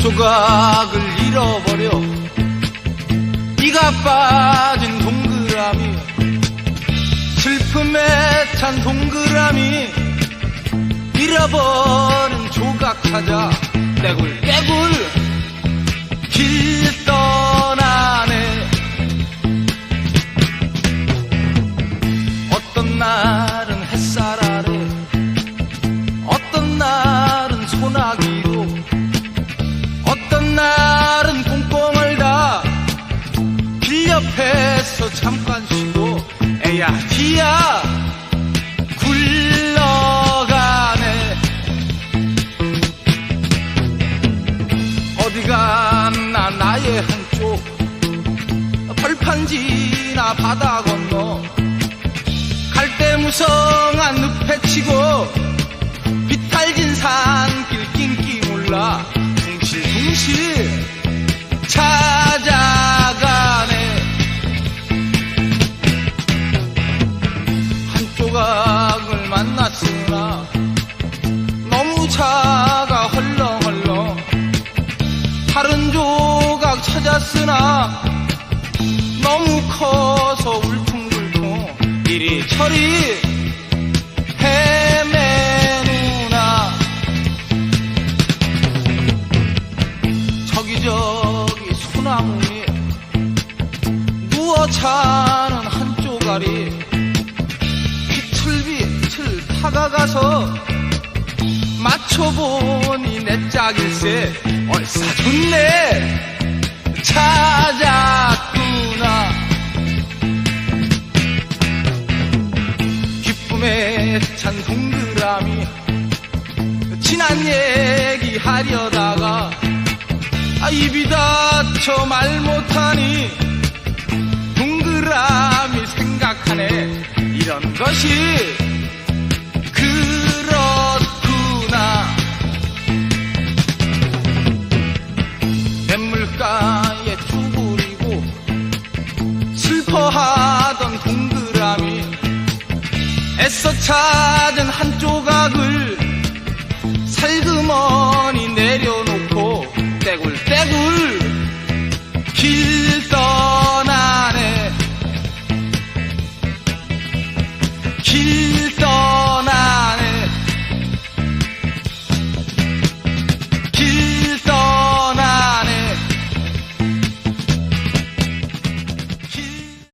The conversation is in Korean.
조각을 잃어버려. 네가 빠진 동그라미 슬픔에 찬 동그라미 잃어버린 조각 찾아 떼굴 나 나의 한쪽 벌판지나 바다 건너 갈대 무성한 늪에 치고 비탈진 산길 낑낑 올라 둥실둥실 찾아가네. 한 조각을 만났으나 찾았으나 너무 커서 울퉁불퉁 이리저리 헤매누나. 저기저기 소나무 에 누워 자는 한 쪼가리 비틀비틀 다가가서 맞춰보니 내 짝일세 얼싸 좋네 찾았구나. 기쁨에 찬 동그라미 지난 얘기 하려다가 아, 입이 닫혀 말 못하니 동그라미 생각하네. 이런 것이 쭈그리고 슬퍼하던 동그라미 애써 찾은 한 조각을